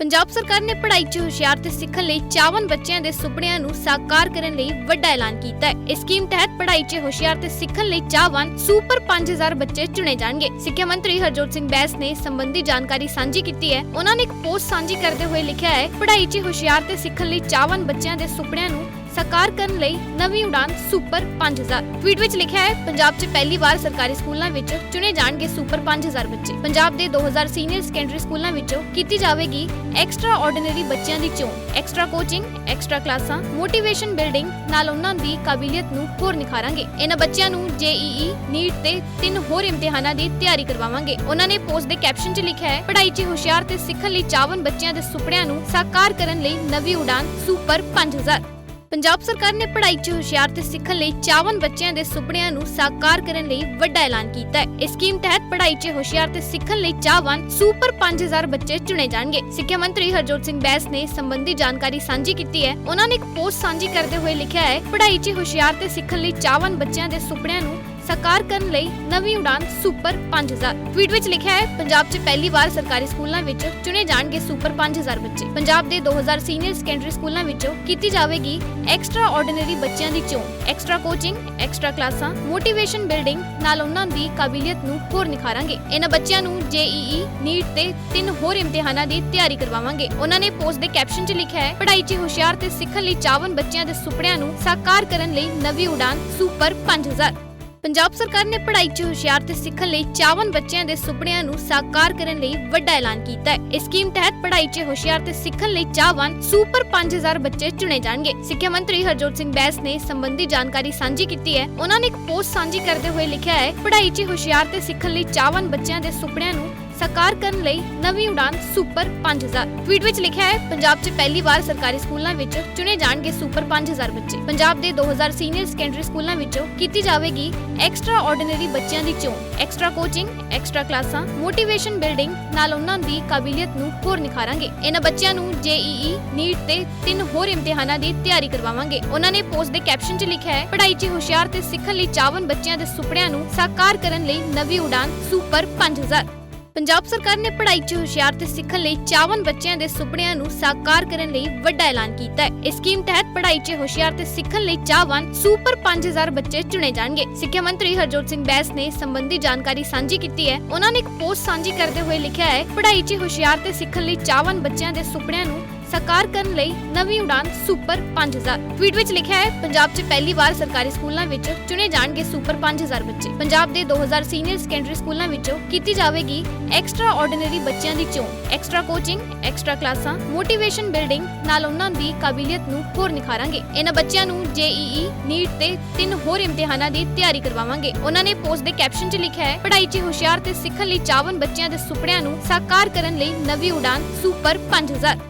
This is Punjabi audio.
ਪੰਜਾਬ ਸਰਕਾਰ ਨੇ ਪੜ੍ਹਾਈ 'ਚ ਹੁਸ਼ਿਆਰ ਤੇ ਸਿੱਖਣ ਲਈ 54 ਬੱਚਿਆਂ ਦੇ ਸੁਪਨਿਆਂ ਨੂੰ ਸਾਕਾਰ ਕਰਨ ਲਈ ਵੱਡਾ ਐਲਾਨ ਕੀਤਾ ਹੈ। ਇਸ ਸਕੀਮ ਤਹਿਤ ਪੜ੍ਹਾਈ 'ਚ ਹੁਸ਼ਿਆਰ ਤੇ ਸਿੱਖਣ ਲਈ ਚਾਹਵਾਨ ਸੁਪਰ 5000 ਬੱਚੇ ਚੁਣੇ ਜਾਣਗੇ। ਸਿੱਖਿਆ ਮੰਤਰੀ ਹਰਜੋਤ ਸਿੰਘ ਬੈਸ ਨੇ ਇਸ ਸੰਬੰਧੀ ਜਾਣਕਾਰੀ ਸਾਂਝੀ ਕੀਤੀ ਹੈ। ਉਹਨਾਂ ਨੇ ਇੱਕ ਪੋਸਟ ਸਾਂਝੀ ਕਰਦੇ ਹੋਏ ਲਿਖਿਆ ਹੈ, ਪੜ੍ਹਾਈ 'ਚ ਹੁਸ਼ਿਆਰ ਤੇ ਸਿੱਖਣ ਲਈ ਚਾਹਵਾਨ ਬੱਚਿਆਂ ਦੇ ਸੁਪਨਿਆਂ ਨੂੰ ਸਾਕਾਰ ਕਰਨ ਲਈ ਨਵੀਂ ਉਡਾਨ ਸੁਪਰ 5000 ਟਵੀਟ ਵਿੱਚ ਲਿਖਿਆ ਹੈ, ਪੰਜਾਬ 'ਚ ਪਹਿਲੀ ਵਾਰ ਸਰਕਾਰੀ ਸਕੂਲਾਂ ਵਿੱਚ ਚੁਣੇ ਜਾਣਗੇ ਸੁਪਰ 5000 ਬੱਚੇ। ਪੰਜਾਬ ਦੇ 2000 ਸੀਨੀਅਰ ਸੈਕੰਡਰੀ ਸਕੂਲਾਂ ਵਿੱਚੋਂ ਕੀਤੀ ਜਾਵੇਗੀ ਐਕਸਟਰਾ ਆਰਡੀਨਰੀ ਬੱਚਿਆਂ ਦੀ ਚੋਣ। ਐਕਸਟਰਾ ਕੋਚਿੰਗ ਐਕਸਟਰਾ ਕਲਾਸਾਂ ਮੋਟੀਵੇਸ਼ਨ ਬਿਲਡਿੰਗ ਨਾਲ ਉਹਨਾਂ ਦੀ ਕਾਬਲੀਅਤ ਨੂੰ ਹੋਰ ਨਿਖਾਰਾਂਗੇ। ਇਹਨਾਂ ਬੱਚਿਆਂ ਨੂੰ ਜੇਈਈ ਨੀਟ ਤੇ ਤਿੰਨ ਹੋਰ ਇਮਤਿਹਾਨਾਂ ਦੀ ਤਿਆਰੀ ਕਰਵਾਵਾਂਗੇ। ਉਹਨਾਂ ਨੇ ਪੋਸਟ ਦੇ ਕੈਪਸ਼ਨ 'ਚ ਲਿਖਿਆ ਹੈ, ਪੜ੍ਹਾਈ 'ਚ ਹੁਸ਼ਿਆਰ ਤੇ ਸਿੱਖਣ ਲਈ ਚਾਹਵਨ ਬੱਚਿਆਂ ਦੇ ਸੁਪਨਿਆਂ ਨੂੰ ਸਾਕਾਰ ਕਰਨ ਲਈ ਨਵੀਂ ਉਡਾਨ ਸੁਪਰ 5000 ਪੰਜਾਬ ਸਰਕਾਰ ਨੇ ਪੜ੍ਹਾਈ 'ਚ ਹੁਸ਼ਿਆਰ ਤੇ ਸਿੱਖਣ ਲਈ 54 ਬੱਚਿਆਂ ਦੇ ਸੁਪਨਿਆਂ ਨੂੰ ਸਾਕਾਰ ਕਰਨ ਲਈ ਵੱਡਾ ਐਲਾਨ ਕੀਤਾ ਹੈ। ਇਸ ਸਕੀਮ ਤਹਿਤ ਪੜ੍ਹਾਈ 'ਚ ਹੁਸ਼ਿਆਰ ਤੇ ਸਿੱਖਣ ਲਈ ਚਾਹਵਾਨ ਸੁਪਰ 5000 ਬੱਚੇ ਚੁਣੇ ਜਾਣਗੇ। ਸਿੱਖਿਆ ਮੰਤਰੀ ਹਰਜੋਤ ਸਿੰਘ ਬੈਸ ਨੇ ਸੰਬੰਧੀ ਜਾਣਕਾਰੀ ਸਾਂਝੀ ਕੀਤੀ ਹੈ। ਉਹਨਾਂ ਨੇ ਇੱਕ ਪੋਸਟ ਸਾਂਝੀ ਕਰਦੇ ਹੋਏ ਲਿਖਿਆ ਹੈ, ਪੜ੍ਹਾਈ 'ਚ ਹੁਸ਼ਿਆਰ ਤੇ ਸਿੱਖਣ ਲਈ ਚਾਹਵਾਨ ਬੱਚਿਆਂ ਦੇ ਸੁਪਨਿਆਂ ਨੂੰ ਸਾਕਾਰ ਕਰਨ ਲਈ ਨਵੀਂ ਉਡਾਨ ਸੁਪਰ 5000 ਟਵੀਟ ਵਿੱਚ ਲਿਖਿਆ ਹੈ, ਪੰਜਾਬ 'ਚ ਪਹਿਲੀ ਵਾਰ ਸਰਕਾਰੀ ਸਕੂਲਾਂ ਵਿੱਚ ਚੁਣੇ ਜਾਣਗੇ ਸੁਪਰ 5000 ਬੱਚੇ। ਪੰਜਾਬ ਦੇ 2000 ਸੀਨੀਅਰ ਸੈਕੰਡਰੀ ਸਕੂਲਾਂ ਵਿੱਚੋਂ ਕੀਤੀ ਜਾਵੇਗੀ ਐਕਸਟਰਾ ਆਰਡੀਨਰੀ ਬੱਚਿਆਂ ਦੀ ਚੋਣ। ਐਕਸਟਰਾ ਕੋਚਿੰਗ ਐਕਸਟਰਾ ਕਲਾਸਾਂ ਮੋਟੀਵੇਸ਼ਨ ਬਿਲਡਿੰਗ ਨਾਲ ਉਹਨਾਂ ਦੀ ਕਾਬਲੀਅਤ ਨੂੰ ਹੋਰ ਨਿਖਾਰਾਂਗੇ। ਇਹਨਾਂ ਬੱਚਿਆਂ ਨੂੰ ਜੇਈਈ ਨੀਟ ਤੇ ਤਿੰਨ ਹੋਰ ਇਮਤਿਹਾਨਾਂ ਦੀ ਤਿਆਰੀ ਕਰਵਾਵਾਂਗੇ। ਉਹਨਾਂ ਨੇ ਪੋਸਟ ਦੇ ਕੈਪਸ਼ਨ 'ਚ ਲਿਖਿਆ ਹੈ, ਪੜ੍ਹਾਈ 'ਚ ਹੁਸ਼ਿਆਰ ਤੇ ਸਿੱਖਣ ਲਈ ਚਾਹਵਨ ਬੱਚਿਆਂ ਦੇ ਸੁਪਨਿਆਂ ਨੂੰ ਸਾਕਾਰ ਕਰਨ ਲਈ ਨਵੀਂ ਉਡਾਨ ਸੁਪਰ 5000 ਪੰਜਾਬ ਸਰਕਾਰ ਨੇ ਪੜ੍ਹਾਈ 'ਚ ਹੁਸ਼ਿਆਰ ਤੇ ਸਿੱਖਣ ਲਈ 54 ਬੱਚਿਆਂ ਦੇ ਸੁਪਨਿਆਂ ਨੂੰ ਸਾਕਾਰ ਕਰਨ ਲਈ ਵੱਡਾ ਐਲਾਨ ਕੀਤਾ ਹੈ। ਇਸ ਸਕੀਮ ਤਹਿਤ ਪੜ੍ਹਾਈ 'ਚ ਹੁਸ਼ਿਆਰ ਤੇ ਸਿੱਖਣ ਲਈ ਚਾਹਵਾਨ ਸੁਪਰ 5000 ਬੱਚੇ ਚੁਣੇ ਜਾਣਗੇ। ਸਿੱਖਿਆ ਮੰਤਰੀ ਹਰਜੋਤ ਸਿੰਘ ਬੈਸ ਨੇ ਸੰਬੰਧੀ ਜਾਣਕਾਰੀ ਸਾਂਝੀ ਕੀਤੀ ਹੈ। ਉਹਨਾਂ ਨੇ ਇੱਕ ਪੋਸਟ ਸਾਂਝੀ ਕਰਦੇ ਹੋਏ ਲਿਖਿਆ ਹੈ, ਪੜ੍ਹਾਈ 'ਚ ਹੁਸ਼ਿਆਰ ਤੇ ਸਿੱਖਣ ਲਈ ਚਾਹਵਾਨ ਬੱਚਿਆਂ ਦੇ ਸੁਪਨਿਆਂ ਨੂੰ ਸਾਕਾਰ ਕਰਨ ਲਈ ਨਵੀਂ ਉਡਾਨ ਸੁਪਰ 5000 ਟਵੀਟ ਵਿੱਚ ਲਿਖਿਆ ਹੈ, ਪੰਜਾਬ 'ਚ ਪਹਿਲੀ ਵਾਰ ਸਰਕਾਰੀ ਸਕੂਲਾਂ ਵਿੱਚ ਚੁਣੇ ਜਾਣਗੇ ਸੁਪਰ 5000 ਬੱਚੇ। ਪੰਜਾਬ ਦੇ 2000 ਸੀਨੀਅਰ ਸੈਕੰਡਰੀ ਸਕੂਲਾਂ ਵਿੱਚੋਂ ਕੀਤੀ ਜਾਵੇਗੀ ਐਕਸਟਰਾ ਆਰਡੀਨਰੀ ਬੱਚਿਆਂ ਦੀ ਚੋਣ। ਐਕਸਟਰਾ ਕੋਚਿੰਗ ਐਕਸਟਰਾ ਕਲਾਸਾਂ ਮੋਟੀਵੇਸ਼ਨ ਬਿਲਡਿੰਗ ਨਾਲ ਉਹਨਾਂ ਦੀ ਕਾਬਲੀਅਤ ਨੂੰ ਹੋਰ ਨਿਖਾਰਾਂਗੇ। ਇਹਨਾਂ ਬੱਚਿਆਂ ਨੂੰ ਜੇਈਈ ਨੀਟ ਤੇ ਤਿੰਨ ਹੋਰ ਇਮਤਿਹਾਨਾਂ ਦੀ ਤਿਆਰੀ ਕਰਵਾਵਾਂਗੇ। ਉਹਨਾਂ ਨੇ ਪੋਸਟ ਦੇ ਕੈਪਸ਼ਨ 'ਚ ਲਿਖਿਆ ਹੈ, ਪੜ੍ਹਾਈ 'ਚ ਹੁਸ਼ਿਆਰ ਤੇ ਸਿੱਖਣ ਲਈ ਚਾਵਨ ਬੱਚਿਆਂ ਦੇ ਸੁਪਨਿਆਂ ਨੂੰ ਸਾਕਾਰ ਕਰਨ ਲਈ ਨਵੀਂ ਉਡਾਨ ਸੁਪਰ 5000 ਪੰਜਾਬ ਸਰਕਾਰ ਨੇ ਪੜ੍ਹਾਈ 'ਚ ਹੁਸ਼ਿਆਰ ਤੇ ਸਿੱਖਣ ਲਈ 54 ਬੱਚਿਆਂ ਦੇ ਸੁਪਨਿਆਂ ਨੂੰ ਸਾਕਾਰ ਕਰਨ ਲਈ ਵੱਡਾ ਐਲਾਨ ਕੀਤਾ ਹੈ। ਇਸ ਸਕੀਮ ਤਹਿਤ ਪੜ੍ਹਾਈ 'ਚ ਹੁਸ਼ਿਆਰ ਤੇ ਸਿੱਖਣ ਲਈ ਚਾਹਵਾਨ ਸੁਪਰ 5000 ਬੱਚੇ ਚੁਣੇ ਜਾਣਗੇ। ਸਿੱਖਿਆ ਮੰਤਰੀ ਹਰਜੋਤ ਸਿੰਘ ਬੈਸ ਨੇ ਸੰਬੰਧੀ ਜਾਣਕਾਰੀ ਸਾਂਝੀ ਕੀਤੀ ਹੈ। ਉਹਨਾਂ ਨੇ ਇੱਕ ਪੋਸਟ ਸਾਂਝੀ ਕਰਦੇ ਹੋਏ ਲਿਖਿਆ ਹੈ, ਪੜ੍ਹਾਈ 'ਚ ਹੁਸ਼ਿਆਰ ਤੇ ਸਿੱਖਣ ਲਈ ਚਾਹਵਾਨ ਬੱਚਿਆਂ ਦੇ ਸੁਪਨਿਆਂ ਨੂੰ ਸਾਕਾਰ ਕਰਨ ਲਈ ਨਵੀਂ ਉਡਾਨ ਸੁਪਰ 5000 ਟਵੀਟ ਵਿੱਚ ਲਿਖਿਆ ਹੈ, ਪੰਜਾਬ 'ਚ ਪਹਿਲੀ ਵਾਰ ਸਰਕਾਰੀ ਸਕੂਲਾਂ ਵਿੱਚ ਚੁਣੇ ਜਾਣਗੇ ਸੁਪਰ 5000 ਬੱਚੇ। ਪੰਜਾਬ ਦੇ 2000 ਸੀਨੀਅਰ ਸੈਕੰਡਰੀ ਸਕੂਲਾਂ ਵਿੱਚੋਂ ਕੀਤੀ ਜਾਵੇਗੀ ਐਕਸਟਰਾ ਆਰਡੀਨਰੀ ਬੱਚਿਆਂ ਦੀ ਚੋਣ। ਐਕਸਟਰਾ ਕੋਚਿੰਗ ਐਕਸਟਰਾ ਕਲਾਸਾਂ ਮੋਟੀਵੇਸ਼ਨ ਬਿਲਡਿੰਗ ਨਾਲ ਉਹਨਾਂ ਦੀ ਕਾਬਲੀਅਤ ਨੂੰ ਹੋਰ ਨਿਖਾਰਾਂਗੇ। ਇਹਨਾਂ ਬੱਚਿਆਂ ਨੂੰ ਜੇਈਈ ਨੀਟ ਤੇ ਤਿੰਨ ਹੋਰ ਇਮਤਿਹਾਨਾਂ ਦੀ ਤਿਆਰੀ ਕਰਵਾਵਾਂਗੇ। ਉਹਨਾਂ ਨੇ ਪੋਸਟ ਦੇ ਕੈਪਸ਼ਨ 'ਚ ਲਿਖਿਆ ਹੈ, ਪੜ੍ਹਾਈ 'ਚ ਹੁਸ਼ਿਆਰ ਤੇ ਸਿੱਖਣ ਲਈ ਚਾਹਵਨ ਬੱਚਿਆਂ ਦੇ ਸੁਪਨਿਆਂ ਨੂੰ ਸਾਕਾਰ ਕਰਨ ਲਈ ਨਵੀਂ ਉਡਾਨ ਸੁਪਰ 5000